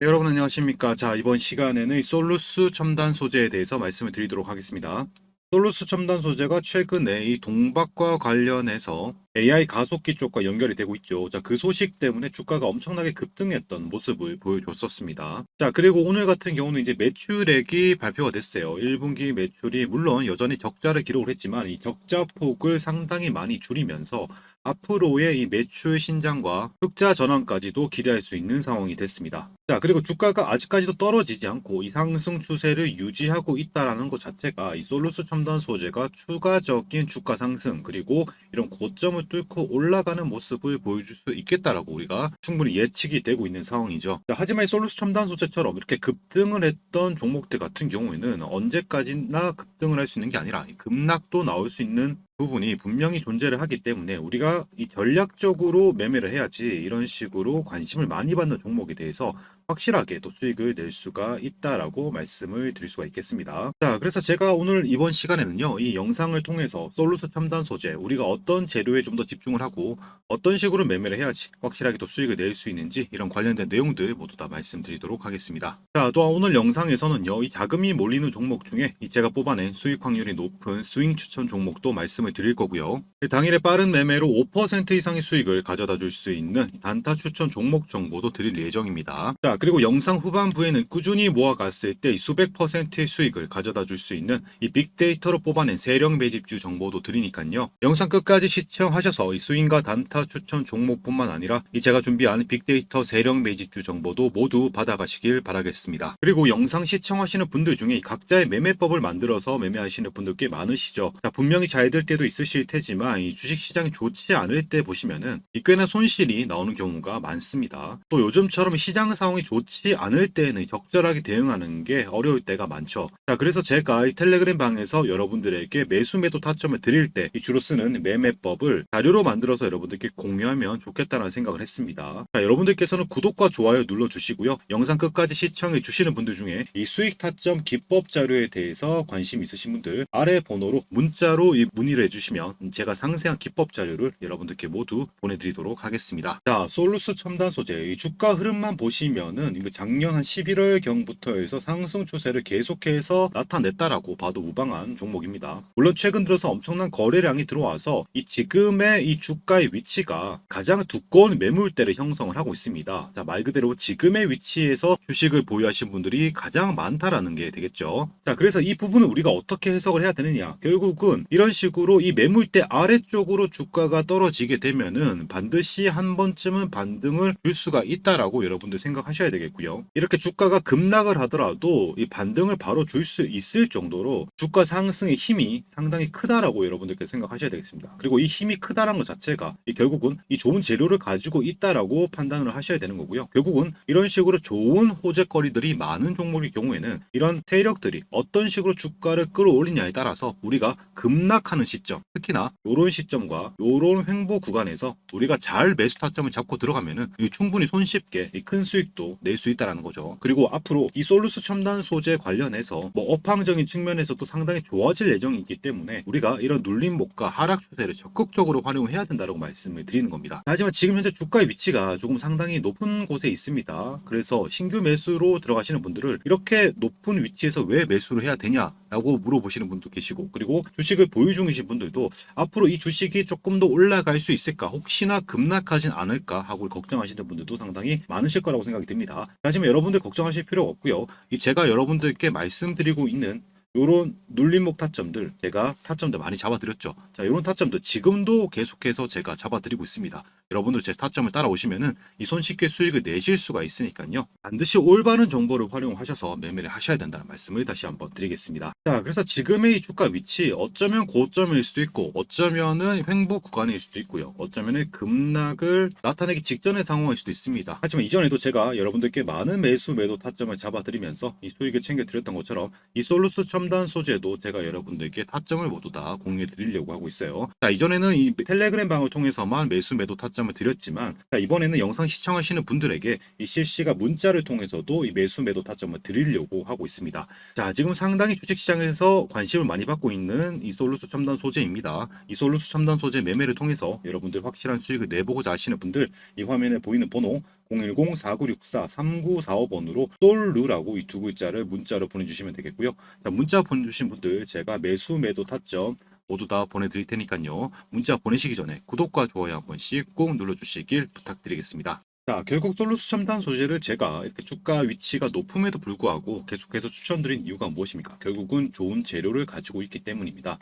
네, 여러분 안녕하십니까. 자, 이번 시간에는 이 솔루스 첨단 소재에 대해서 말씀을 드리도록 하겠습니다. 솔루스 첨단 소재가 최근에 이 동박과 관련해서 AI 가속기 쪽과 연결이 되고 있죠. 자, 그 소식 때문에 주가가 엄청나게 급등했던 모습을 보여줬었습니다. 자, 그리고 오늘 같은 경우는 이제 매출액이 발표가 됐어요. 1분기 매출이 물론 여전히 적자를 기록을 했지만 이 적자 폭을 상당히 많이 줄이면서 앞으로의 이 매출 신장과 흑자 전환까지도 기대할 수 있는 상황이 됐습니다. 자, 그리고 주가가 아직까지도 떨어지지 않고 이 상승 추세를 유지하고 있다라는 것 자체가 이 솔루스 첨단 소재가 추가적인 주가 상승 그리고 이런 고점을 뚫고 올라가는 모습을 보여줄 수 있겠다라고 우리가 충분히 예측이 되고 있는 상황이죠. 자, 하지만 이 솔루스 첨단 소재처럼 이렇게 급등을 했던 종목들 같은 경우에는 언제까지나 급등을 할 수 있는 게 아니라 이 급락도 나올 수 있는 부분이 분명히 존재를 하기 때문에 우리가 이 전략적으로 매매를 해야지 이런 식으로 관심을 많이 받는 종목에 대해서 확실하게 또 수익을 낼 수가 있다라고 말씀을 드릴 수가 있겠습니다. 자, 그래서 제가 오늘 이번 시간에는요, 이 영상을 통해서 솔루스 첨단 소재, 우리가 어떤 재료에 좀 더 집중을 하고 어떤 식으로 매매를 해야지 확실하게 또 수익을 낼 수 있는지 이런 관련된 내용들 모두 다 말씀드리도록 하겠습니다. 자, 또 오늘 영상에서는요, 이 자금이 몰리는 종목 중에 이 제가 뽑아낸 수익 확률이 높은 스윙 추천 종목도 말씀을 드릴 거고요. 당일에 빠른 매매로 5% 이상의 수익을 가져다 줄 수 있는 단타 추천 종목 정보도 드릴 예정입니다. 자, 그리고 영상 후반부에는 꾸준히 모아갔을 때 수백 퍼센트의 수익을 가져다 줄 수 있는 이 빅데이터로 뽑아낸 세력 매집주 정보도 드리니까요. 영상 끝까지 시청하셔서 이 스윙과 단타 추천 종목뿐만 아니라 이 제가 준비한 빅데이터 세력 매집주 정보도 모두 받아가시길 바라겠습니다. 그리고 영상 시청하시는 분들 중에 이 각자의 매매법을 만들어서 매매하시는 분들 꽤 많으시죠. 자, 분명히 잘 될 때도 있으실 테지만 이 주식 시장이 좋지 않을 때 보시면은 이 꽤나 손실이 나오는 경우가 많습니다. 또 요즘처럼 시장 상황이 좋지 않을 때는 적절하게 대응하는 게 어려울 때가 많죠. 자, 그래서 제가 이 텔레그램 방에서 여러분들에게 매수 매도 타점을 드릴 때이 주로 쓰는 매매법을 자료로 만들어서 여러분들께 공유하면 좋겠다는 생각을 했습니다. 자, 여러분들께서는 구독과 좋아요 눌러주시고요. 영상 끝까지 시청해 주시는 분들 중에 이 수익 타점 기법 자료에 대해서 관심 있으신 분들 아래 번호로 문자로 이 문의를 해주시면 제가 상세한 기법 자료를 여러분들께 모두 보내드리도록 하겠습니다. 자, 솔루스 첨단 소재 이 주가 흐름만 보시면 은 이거 작년 한 11월 경부터 해서 상승 추세를 계속해서 나타냈다라고 봐도 무방한 종목입니다. 물론 최근 들어서 엄청난 거래량이 들어와서 이 지금의 이 주가의 위치가 가장 두꺼운 매물대를 형성을 하고 있습니다. 자, 말 그대로 지금의 위치에서 주식을 보유하신 분들이 가장 많다라는 게 되겠죠. 자, 그래서 이 부분을 우리가 어떻게 해석을 해야 되느냐? 결국은 이런 식으로 이 매물대 아래쪽으로 주가가 떨어지게 되면은 반드시 한 번쯤은 반등을 줄 수가 있다라고 여러분들 생각하셔야 되겠고요. 이렇게 주가가 급락을 하더라도 이 반등을 바로 줄 수 있을 정도로 주가 상승의 힘이 상당히 크다라고 여러분들께 생각하셔야 되겠습니다. 그리고 이 힘이 크다라는 것 자체가 이 결국은 이 좋은 재료를 가지고 있다라고 판단을 하셔야 되는 거고요. 결국은 이런 식으로 좋은 호재거리들이 많은 종목의 경우에는 이런 세력들이 어떤 식으로 주가를 끌어올리냐에 따라서 우리가 급락하는 시점, 특히나 이런 시점과 이런 횡보 구간에서 우리가 잘 매수 타점을 잡고 들어가면은 이 충분히 손쉽게 이큰 수익도 낼 수 있다라는 거죠. 그리고 앞으로 이 솔루스 첨단 소재 관련해서 뭐 업황적인 측면에서도 상당히 좋아질 예정이기 때문에 우리가 이런 눌림목과 하락 추세를 적극적으로 활용해야 된다고 말씀을 드리는 겁니다. 하지만 지금 현재 주가의 위치가 조금 상당히 높은 곳에 있습니다. 그래서 신규 매수로 들어가시는 분들을 이렇게 높은 위치에서 왜 매수를 해야 되냐 라고 물어보시는 분도 계시고 그리고 주식을 보유 중이신 분들도 앞으로 이 주식이 조금 더 올라갈 수 있을까 혹시나 급락하진 않을까 하고 걱정하시는 분들도 상당히 많으실 거라고 생각이 됩니다. 하지만 여러분들 걱정하실 필요 없고요. 이 제가 여러분들께 말씀드리고 있는 요런 눌림목 타점들 제가 타점들 많이 잡아드렸죠. 자, 요런 타점들 지금도 계속해서 제가 잡아드리고 있습니다. 여러분들 제 타점을 따라오시면은 이 손쉽게 수익을 내실 수가 있으니까요. 반드시 올바른 정보를 활용하셔서 매매를 하셔야 된다는 말씀을 다시 한번 드리겠습니다. 자, 그래서 지금의 이 주가 위치 어쩌면 고점일 수도 있고 어쩌면은 횡보 구간일 수도 있고요. 어쩌면은 급락을 나타내기 직전의 상황일 수도 있습니다. 하지만 이전에도 제가 여러분들께 많은 매수 매도 타점을 잡아드리면서 이 수익을 챙겨드렸던 것처럼 이 솔루스 첨단 소재도 제가 여러분들께 타점을 모두 다 공유해 드리려고 하고 있어요. 자, 이전에는 이 텔레그램 방을 통해서만 매수 매도 타점을 드렸지만 자, 이번에는 영상 시청하시는 분들에게 이 실시간 문자를 통해서도 이 매수 매도 타점을 드리려고 하고 있습니다. 자, 지금 상당히 주식시장에서 관심을 많이 받고 있는 이 솔루스 첨단 소재입니다. 이 솔루스 첨단 소재 매매를 통해서 여러분들 확실한 수익을 내보고자 하시는 분들 이 화면에 보이는 번호 010-4964-3945번으로 솔루라고 이 두 글자를 문자로 보내주시면 되겠고요. 자, 문자 보내주신 분들 제가 매수 매도 타점 모두 다 보내드릴 테니까요. 문자 보내시기 전에 구독과 좋아요 한 번씩 꼭 눌러주시길 부탁드리겠습니다. 자, 결국 솔루스 첨단 소재를 제가 이렇게 주가 위치가 높음에도 불구하고 계속해서 추천드린 이유가 무엇입니까? 결국은 좋은 재료를 가지고 있기 때문입니다.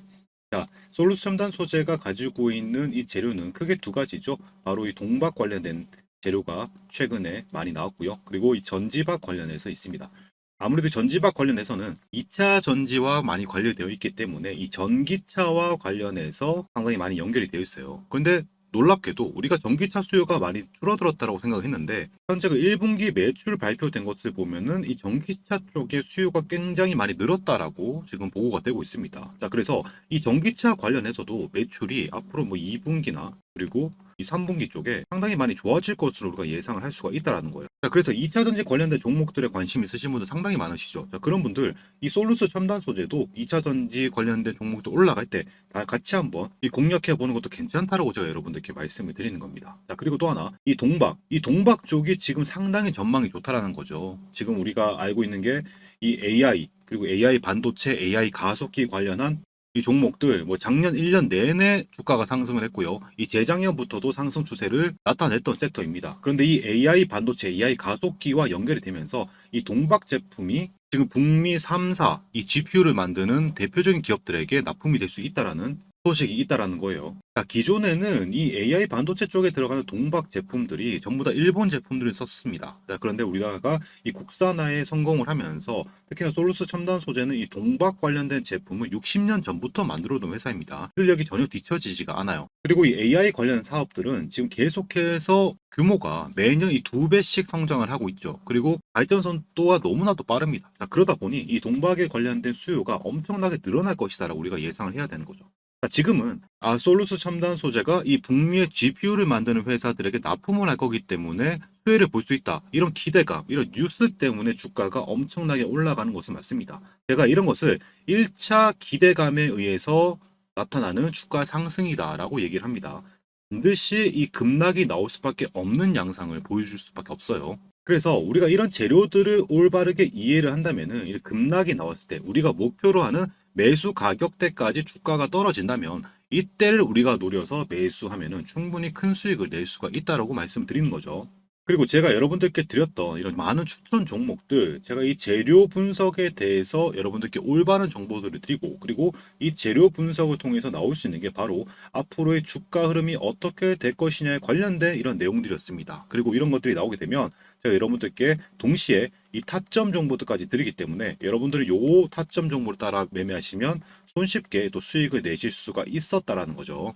자, 솔루스 첨단 소재가 가지고 있는 이 재료는 크게 두 가지죠. 바로 이 동박 관련된 재료가 최근에 많이 나왔고요. 그리고 이 전지박 관련해서 있습니다. 아무래도 전지박 관련해서는 2차 전지와 많이 관련되어 있기 때문에 이 전기차와 관련해서 상당히 많이 연결이 되어 있어요. 근데 놀랍게도 우리가 전기차 수요가 많이 줄어들었다고 생각했는데 현재 그 1분기 매출 발표된 것을 보면은 이 전기차 쪽의 수요가 굉장히 많이 늘었다라고 지금 보고가 되고 있습니다. 자, 그래서 이 전기차 관련해서도 매출이 앞으로 뭐 2분기나 그리고 이 3분기 쪽에 상당히 많이 좋아질 것으로 우리가 예상을 할 수가 있다라는 거예요. 자, 그래서 2차 전지 관련된 종목들에 관심 있으신 분들 상당히 많으시죠. 자, 그런 분들 이 솔루스 첨단 소재도 2차 전지 관련된 종목도 올라갈 때 다 같이 한번 이 공략해 보는 것도 괜찮다라고 제가 여러분들께 말씀을 드리는 겁니다. 자, 그리고 또 하나 이 동박, 이 동박 쪽이 지금 상당히 전망이 좋다라는 거죠. 지금 우리가 알고 있는 게 이 AI 그리고 AI 반도체, AI 가속기 관련한 이 종목들 뭐 작년 1년 내내 주가가 상승을 했고요. 이 재작년부터도 상승 추세를 나타냈던 섹터입니다. 그런데 이 AI 반도체, AI 가속기와 연결이 되면서 이 동박 제품이 지금 북미 3사 이 GPU를 만드는 대표적인 기업들에게 납품이 될 수 있다라는 소식이 있다라는 거예요. 자, 기존에는 이 AI 반도체 쪽에 들어가는 동박 제품들이 전부 다 일본 제품들을 썼습니다. 자, 그런데 우리나라가 이 국산화에 성공을 하면서 특히나 솔루스 첨단 소재는 이 동박 관련된 제품을 60년 전부터 만들어 놓은 회사입니다. 실력이 전혀 뒤처지지가 않아요. 그리고 이 AI 관련 사업들은 지금 계속해서 규모가 매년 이 두 배씩 성장을 하고 있죠. 그리고 발전선 또한 너무나도 빠릅니다. 자, 그러다 보니 이 동박에 관련된 수요가 엄청나게 늘어날 것이다라고 우리가 예상을 해야 되는 거죠. 자, 지금은 아, 솔루스 첨단 소재가 이 북미의 GPU를 만드는 회사들에게 납품을 할 거기 때문에 수혜를 볼 수 있다. 이런 기대감, 이런 뉴스 때문에 주가가 엄청나게 올라가는 것은 맞습니다. 제가 이런 것을 1차 기대감에 의해서 나타나는 주가 상승이다라고 얘기를 합니다. 반드시 이 급락이 나올 수밖에 없는 양상을 보여줄 수밖에 없어요. 그래서 우리가 이런 재료들을 올바르게 이해를 한다면은 이 급락이 나왔을 때 우리가 목표로 하는 매수 가격대까지 주가가 떨어진다면 이때를 우리가 노려서 매수하면은 충분히 큰 수익을 낼 수가 있다라고 말씀드리는 거죠. 그리고 제가 여러분들께 드렸던 이런 많은 추천 종목들, 제가 이 재료 분석에 대해서 여러분들께 올바른 정보들을 드리고, 그리고 이 재료 분석을 통해서 나올 수 있는 게 바로 앞으로의 주가 흐름이 어떻게 될 것이냐에 관련된 이런 내용들이었습니다. 그리고 이런 것들이 나오게 되면 여러분들께 동시에 이 타점 정보들까지 드리기 때문에 여러분들이 요 타점 정보를 따라 매매하시면 손쉽게 또 수익을 내실 수가 있었다라는 거죠.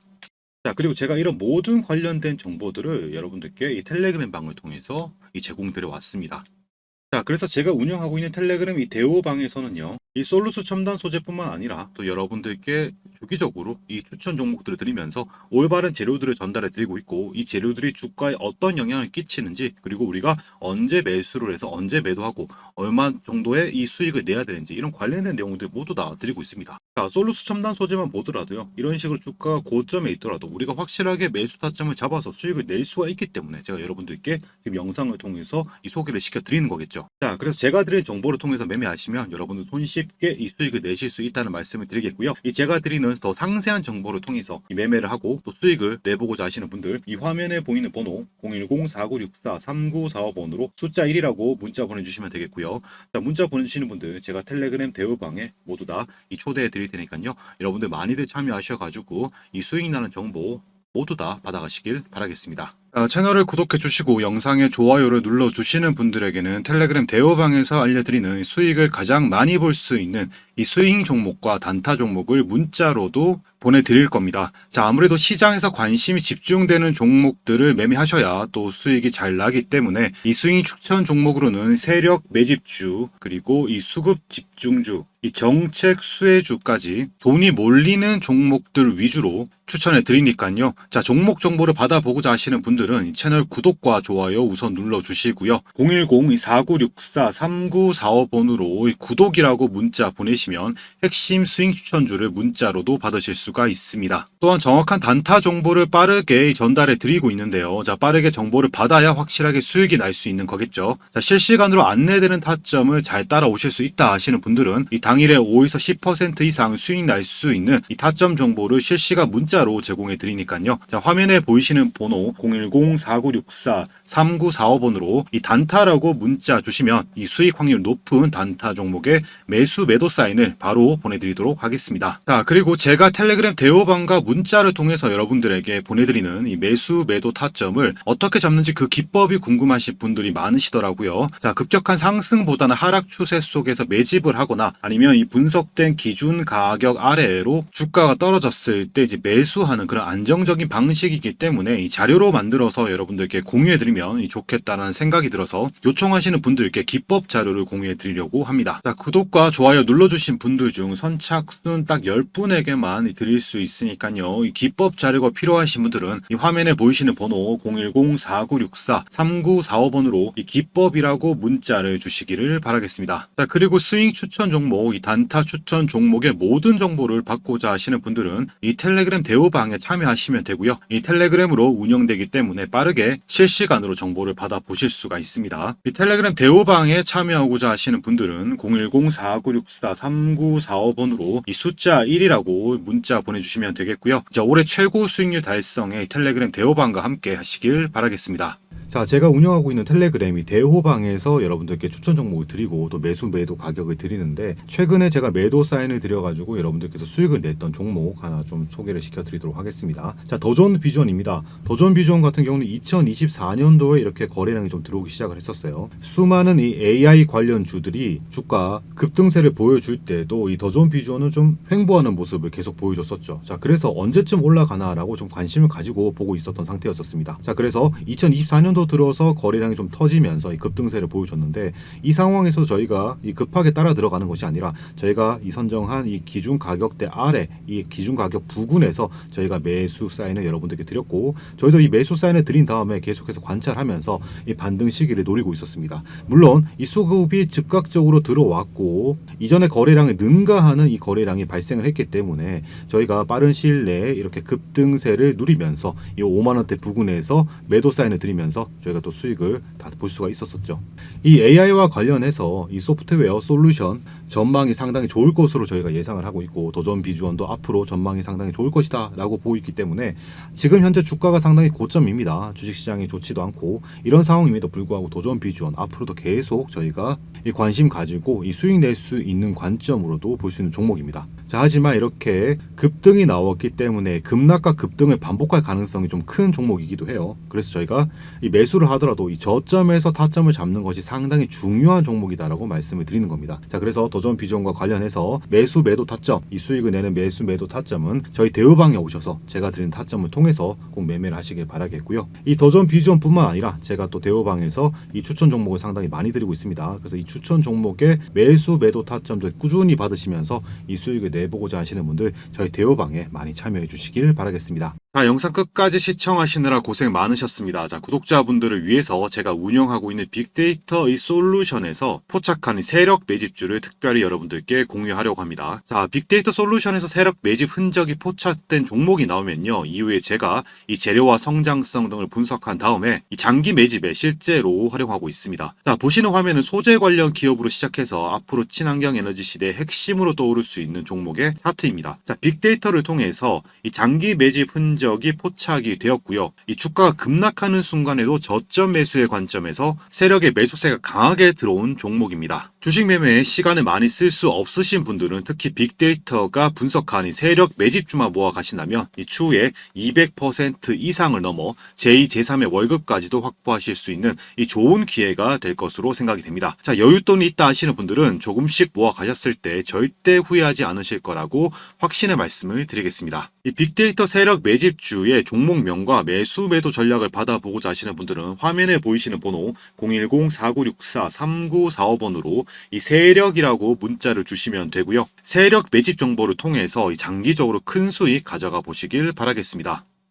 자, 그리고 제가 이런 모든 관련된 정보들을 여러분들께 이 텔레그램 방을 통해서 이 제공드려 왔습니다. 자, 그래서 제가 운영하고 있는 텔레그램 이 대오방에서는요, 이 솔루스 첨단 소재뿐만 아니라 또 여러분들께 주기적으로 이 추천 종목들을 드리면서 올바른 재료들을 전달해 드리고 있고, 이 재료들이 주가에 어떤 영향을 끼치는지, 그리고 우리가 언제 매수를 해서 언제 매도하고, 얼마 정도의 이 수익을 내야 되는지, 이런 관련된 내용들 모두 다 드리고 있습니다. 자, 솔루스 첨단 소재만 보더라도요, 이런 식으로 주가가 고점에 있더라도 우리가 확실하게 매수 타점을 잡아서 수익을 낼 수가 있기 때문에 제가 여러분들께 지금 영상을 통해서 이 소개를 시켜 드리는 거겠죠. 자, 그래서 제가 드린 정보를 통해서 매매하시면 여러분들 손 쉽게 이 수익을 내실 수 있다는 말씀을 드리겠고요. 이 제가 드리는 더 상세한 정보를 통해서 이 매매를 하고 또 수익을 내보고자 하시는 분들 이 화면에 보이는 번호 010-4964-3945번으로 숫자 1이라고 문자 보내주시면 되겠고요. 자, 문자 보내주시는 분들 제가 텔레그램 대우방에 모두 다 이 초대해 드릴 테니까요. 여러분들 많이들 참여하셔가지고 이 수익 나는 정보 모두 다 받아가시길 바라겠습니다. 아, 채널을 구독해 주시고 영상에 좋아요를 눌러 주시는 분들에게는 텔레그램 대호방에서 알려드리는 수익을 가장 많이 볼 수 있는 이 스윙 종목과 단타 종목을 문자로도 보내드릴 겁니다. 자, 아무래도 시장에서 관심이 집중되는 종목들을 매매하셔야 또 수익이 잘 나기 때문에 이 스윙 추천 종목으로는 세력 매집주, 그리고 이 수급 집중주, 이 정책 수혜주까지 돈이 몰리는 종목들 위주로 추천해 드리니까요. 자, 종목 정보를 받아보고자 하시는 분들 분들은 이 채널 구독과 좋아요 우선 눌러주시고요. 010-2964-3945번으로 구독이라고 문자 보내시면 핵심 스윙 추천주를 문자로도 받으실 수가 있습니다. 또한 정확한 단타 정보를 빠르게 전달해 드리고 있는데요. 자, 빠르게 정보를 받아야 확실하게 수익이 날 수 있는 거겠죠. 자, 실시간으로 안내되는 타점을 잘 따라오실 수 있다 하시는 분들은 이 당일에 5에서 10% 이상 수익 날 수 있는 이 타점 정보를 실시간 문자로 제공해 드리니까요. 자, 화면에 보이시는 번호 010-4964-3945번으로 이 단타라고 문자 주시면 이 수익 확률 높은 단타 종목의 매수 매도 사인을 바로 보내드리도록 하겠습니다. 자, 그리고 제가 텔레그램 대호방과 문자를 통해서 여러분들에게 보내드리는 이 매수 매도 타점을 어떻게 잡는지 그 기법이 궁금하신 분들이 많으시더라고요. 자, 급격한 상승보다는 하락 추세 속에서 매집을 하거나 아니면 이 분석된 기준 가격 아래로 주가가 떨어졌을 때 이제 매수하는 그런 안정적인 방식이기 때문에 이 자료로 만들어 서 여러분들께 공유해 드리면 이 좋겠다는 생각이 들어서 요청하시는 분들께 기법 자료를 공유해 드리려고 합니다. 자, 구독과 좋아요 눌러주신 분들 중 선착순 딱 10분에게만 드릴 수 있으니까요. 이 기법 자료가 필요하신 분들은 이 화면에 보이시는 번호 010-4964-3945번으로 이 기법이라고 문자를 주시기를 바라겠습니다. 자, 그리고 스윙 추천 종목, 이 단타 추천 종목의 모든 정보를 받고자 하시는 분들은 이 텔레그램 대우방에 참여하시면 되고요. 이 텔레그램으로 운영되기 때문에 빠르게 실시간으로 정보를 받아 보실 수가 있습니다. 이 텔레그램 대우방에 참여하고자 하시는 분들은 010-4964-3945번으로 이 숫자 1이라고 문자 보내주시면 되겠고요. 자, 올해 최고 수익률 달성에 텔레그램 대우방과 함께 하시길 바라겠습니다. 자, 제가 운영하고 있는 텔레그램이 대호방에서 여러분들께 추천 종목을 드리고 또 매수 매도 가격을 드리는데 최근에 제가 매도 사인을 드려가지고 여러분들께서 수익을 냈던 종목 하나 좀 소개를 시켜드리도록 하겠습니다. 자, 더존 비전입니다. 더존 비전 같은 경우는 2024년도에 이렇게 거래량이 좀 들어오기 시작을 했었어요. 수많은 이 AI 관련 주들이 주가 급등세를 보여줄 때도 이 더존 비전은 좀 횡보하는 모습을 계속 보여줬었죠. 자, 그래서 언제쯤 올라가나라고 좀 관심을 가지고 보고 있었던 상태였었습니다. 자, 그래서 2024년도 들어서 거래량이 좀 터지면서 이 급등세를 보여줬는데 이 상황에서 저희가 이 급하게 따라 들어가는 것이 아니라 저희가 이 선정한 이 기준 가격대 아래 이 기준 가격 부근에서 저희가 매수 사인을 여러분들께 드렸고 저희도 이 매수 사인을 드린 다음에 계속해서 관찰하면서 이 반등 시기를 노리고 있었습니다. 물론 이 수급이 즉각적으로 들어왔고 이전에 거래량을 능가하는 이 거래량이 발생을 했기 때문에 저희가 빠른 시일 내에 이렇게 급등세를 누리면서 이 5만 원대 부근에서 매도 사인을 드리면서 저희가 또 수익을 다 볼 수가 있었었죠. 이 AI와 관련해서 이 소프트웨어 솔루션 전망이 상당히 좋을 것으로 저희가 예상을 하고 있고 도전 비주원도 앞으로 전망이 상당히 좋을 것이다라고 보고 있기 때문에 지금 현재 주가가 상당히 고점입니다. 주식시장이 좋지도 않고 이런 상황임에도 불구하고 도전 비주원 앞으로도 계속 저희가 이 관심 가지고 이 수익 낼 수 있는 관점으로도 볼 수 있는 종목입니다. 자 하지만 이렇게 급등이 나왔기 때문에 급락과 급등을 반복할 가능성이 좀 큰 종목이기도 해요. 그래서 저희가 이 매수를 하더라도 이 저점에서 타점을 잡는 것이 상당히 중요한 종목이다라고 말씀을 드리는 겁니다. 자 그래서 도전 비전과 관련해서 매수 매도 타점 이 수익을 내는 매수 매도 타점은 저희 대우방에 오셔서 제가 드리는 타점을 통해서 꼭 매매를 하시길 바라겠고요. 이 도전 비전뿐만 아니라 제가 또 대우방에서 이 추천 종목을 상당히 많이 드리고 있습니다. 그래서 이 추천 종목의 매수 매도 타점도 꾸준히 받으시면서 이 수익을 내보고자 하시는 분들 저희 대우방에 많이 참여해 주시길 바라겠습니다. 자, 영상 끝까지 시청하시느라 고생 많으셨습니다. 자, 구독자분들을 위해서 제가 운영하고 있는 빅데이터 이 솔루션에서 포착한 이 세력 매집주를 특별히 여러분들께 공유하려고 합니다. 자, 빅데이터 솔루션에서 세력 매집 흔적이 포착된 종목이 나오면요. 이후에 제가 이 재료와 성장성 등을 분석한 다음에 이 장기 매집에 실제로 활용하고 있습니다. 자, 보시는 화면은 소재 관련 기업으로 시작해서 앞으로 친환경 에너지 시대의 핵심으로 떠오를 수 있는 종목의 차트입니다. 자, 빅데이터를 통해서 이 장기 매집 흔적 흔적이 포착이 되었고요. 이 주가가 급락하는 순간에도 저점 매수의 관점에서 세력의 매수세가 강하게 들어온 종목입니다. 주식 매매에 시간을 많이 쓸 수 없으신 분들은 특히 빅데이터가 분석한 이 세력 매집주만 모아 가신다면 이 추후에 200% 이상을 넘어 제2, 제3의 월급까지도 확보하실 수 있는 이 좋은 기회가 될 것으로 생각이 됩니다. 자, 여윳돈이 있다 하시는 분들은 조금씩 모아 가셨을 때 절대 후회하지 않으실 거라고 확신의 말씀을 드리겠습니다. 이 빅데이터 세력 매집주의 종목명과 매수 매도 전략을 받아보고자 하시는 분들은 화면에 보이시는 번호 010-4964-3945번으로 이 세력이라고 문자를 주시면 되고요. 세력 매집 정보를 통해서 이 장기적으로 큰 수익 가져가 보시길 바라겠습니다.